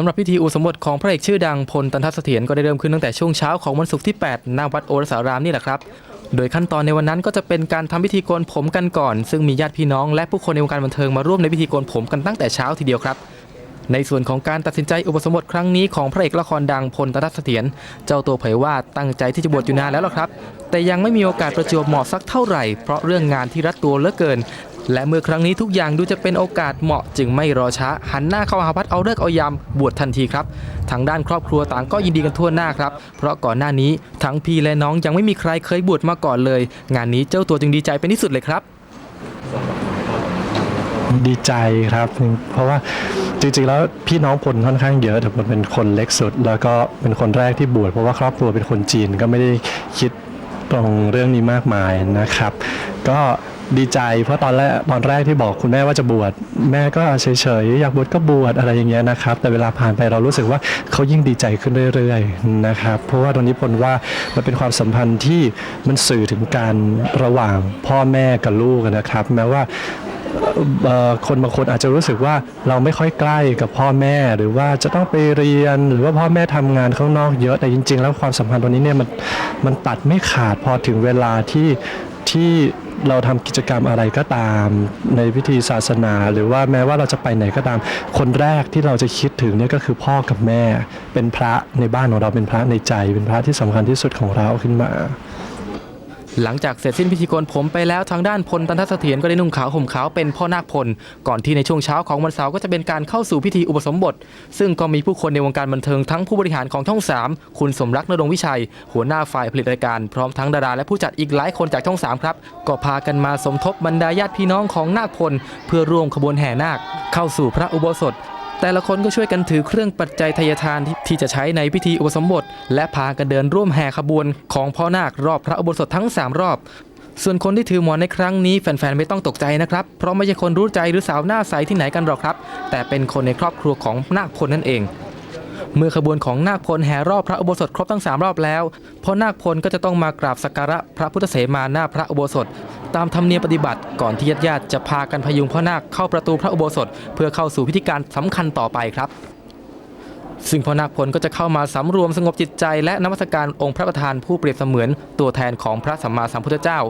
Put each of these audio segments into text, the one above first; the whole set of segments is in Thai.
สำหรับพิธีอุปสมบทของพระเอกชื่อดังพลตันทัศเสถียรก็ได้เริ่มขึ้นตั้งแต่ช่วงเช้าของวันศุกร์ที่8ณวัดโอรสารามนี่แหละครับ โดยขั้นตอนในวันนั้นก็จะเป็นการทำพิธีโกนผมกันก่อน ซึ่งมีญาติพี่น้องและผู้คนในวงการบันเทิงมาร่วมในพิธีโกนผมกันตั้งแต่เช้าทีเดียวครับ ในส่วนของการตัดสินใจอุปสมบทครั้งนี้ของพระเอกละครดังพลตันทัศเสถียรเจ้าตัวเผยว่าตั้งใจที่จะบวชอยู่นานแล้วล่ะครับ แต่ยังไม่มีโอกาสประจวบเหมาะสักเท่าไหร่เพราะเรื่องงานที่รัดตัวเหลือเกิน และเมื่อครั้งนี้ทุกอย่างดูจะเป็นโอกาสเหมาะจึงไม่รอช้า หันหน้าเข้าหาพัดเอาเลิกเอายามบวชทันทีครับ ทางด้านครอบครัวต่างก็ยินดีกันทั่วหน้าครับ เพราะก่อนหน้านี้ทั้งพี่และน้องยังไม่มีใครเคยบวชมาก่อนเลย งานนี้เจ้าตัวจึงดีใจเป็นที่สุดเลยครับ ดีใจครับ เพราะว่าจริงๆแล้วพี่น้องพลค่อนข้างเยอะแต่พลเป็นคนเล็กสุด แล้วก็เป็นคนแรกที่บวชเพราะว่าครอบครัวเป็นคนจีนก็ไม่ได้คิดตรงเรื่องนี้มากมายนะครับ ก็ ดีใจ เพราะตอนแรกตอนแรกที่บอกคุณแม่ว่าจะบวชแม่ก็เฉยๆอยากบวชก็บวชอะไรอย่างเงี้ยนะครับ แต่เวลาผ่านไปเรารู้สึกว่าเขายิ่งดีใจขึ้นเรื่อยๆนะครับเพราะว่าตรงนี้พลว่ามันเป็นความสัมพันธ์ที่มันสื่อถึงการระหว่างพ่อแม่กับลูกนะครับ แม้ว่าคนบางคนอาจจะรู้สึกว่าเราไม่ค่อยใกล้กับพ่อแม่ หรือว่าจะต้องไปเรียน หรือว่าพ่อแม่ทำงานข้างนอกเยอะแต่จริง ๆ แล้วความสัมพันธ์ตรงนี้เนี่ยมันมันตัดไม่ขาดพอถึงเวลาที่ที่ เราทำกิจกรรมอะไรก็ตาม ในพิธีศาสนา หรือว่าแม้ว่าเราจะไปไหนก็ตาม คนแรกที่เราจะคิดถึงเนี่ยก็คือพ่อกับแม่ เป็นพระในบ้านของเราเป็นพระในใจ เป็นพระที่สำคัญที่สุดของเราขึ้นมา หลังจากเสร็จสิ้นพิธีโกนผมไปแล้วทางด้านพลตันทัศเสถียรก็ได้นุ่งขาวห่มขาวเป็นพ่อนาคพล ก่อนที่ในช่วงเช้าของวันเสาร์ก็จะเป็นการเข้าสู่พิธีอุปสมบท ซึ่งก็มีผู้คนในวงการบันเทิงทั้งผู้บริหารของช่อง 3 คุณสมรักนรงวิชัย หัวหน้าฝ่ายผลิตรายการพร้อมทั้งดาราและผู้จัดอีกหลายคนจากช่อง 3 ครับ ก็พากันมาสมทบบรรดาญาติพี่น้องของนาคพล เพื่อร่วมขบวนแห่นาค เข้าสู่พระอุโบสถ แต่ละคนก็ช่วยกันถือเครื่องปัจจัยทยทานที่ที่จะใช้ในพิธีอุปสมบท และพากันเดินร่วมแห่ขบวนของพ่อนาครอบพระอุโบสถทั้ง 3 รอบ ส่วนคนที่ถือหมอนในครั้งนี้แฟนๆไม่ต้องตกใจนะครับ เพราะไม่ใช่คนรู้ใจหรือสาวหน้าใสที่ไหนกันหรอกครับ แต่เป็นคนในครอบครัวของนาคพลนั่นเอง เมื่อขบวนของนาคพลแห่รอบพระอุโบสถครบทั้ง 3 รอบแล้วพ่อนาคพลก็จะต้องมากราบสักการะพระพุทธเสมาหน้าพระอุโบสถ ตามธรรมเนียมปฏิบัติก่อนที่ญาติๆจะพากันพยุงพ่อนาคเข้าประตูพระอุโบสถ เพื่อเข้าสู่พิธีการสำคัญต่อไปครับ ซึ่งพ่อนาคพลก็จะเข้ามาสำรวมสงบจิตใจ และนมัสการองค์พระประธานผู้เปรียบเสมือนตัวแทนของพระสัมมาสัมพุทธเจ้า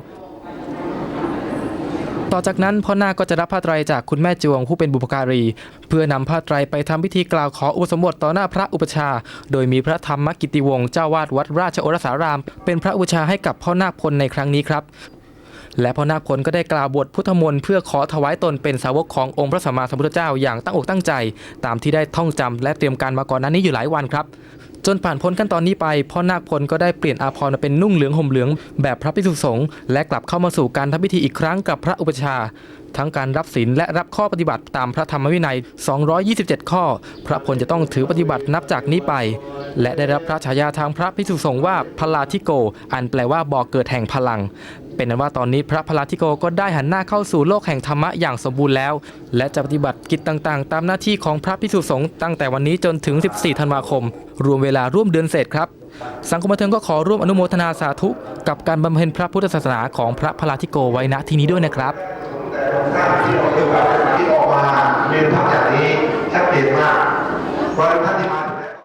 ต่อจากนั้นพ่อนาคก็จะรับผ้าไตรจากคุณแม่จวงผู้เป็นบุพการี เพื่อนำผ้าไตรไปทำพิธีกล่าวขออุปสมบทต่อหน้าพระอุปชา โดยมีพระธรรมกิติวงศ์เจ้าวาดวัดราชโอรสาราม เป็นพระอุปชาให้กับพ่อนาคพลในครั้งนี้ครับและพ่อนาคพลก็ได้กล่าวบทพุทธมนต์เพื่อขอถวายตนเป็นสาวกขององค์พระสัมมาสัมพุทธเจ้าอย่างตั้งอกตั้งใจ ตามที่ได้ท่องจำและเตรียมการมาก่อนนั้นนี้อยู่หลายวันครับ จนผ่านพ้นขั้นตอนนี้ไปพ่อนาคพลก็ได้เปลี่ยนอาภรณ์มาเป็นนุ่งเหลืองห่มเหลืองแบบพระภิกษุสงฆ์และกลับเข้ามาสู่การทำพิธีอีกครั้งกับพระอุปชา ทั้งการรับศีลและรับข้อปฏิบัติตามพระธรรมวินัย 227 ข้อ พระพลจะต้องถือปฏิบัตินับจากนี้ไป และได้รับพระฉายาทางพระภิกษุสงฆ์ว่าพลาธิโก อันแปลว่าบ่อเกิดแห่งพลัง เป็นนั้นว่าตอนนี้พระพลาธิโกก็ได้หันหน้าเข้าสู่โลกแห่งธรรมะอย่างสมบูรณ์แล้ว และจะปฏิบัติกิจต่างๆ ตามหน้าที่ของพระภิกษุสงฆ์ตั้งแต่วันนี้จนถึง 14 ธันวาคม รวมเวลาร่วมเดือนเศษครับ สังคมบันเทิงก็ขอร่วมอนุโมทนาสาธุ กับการบำเพ็ญพระพุทธศาสนาของพระพลาธิโกไว้ณที่นี้ด้วยนะครับที่ออกมาที่ออกมามีภาพอย่างนี้ชัดเจนมากเพราะท่านที่มา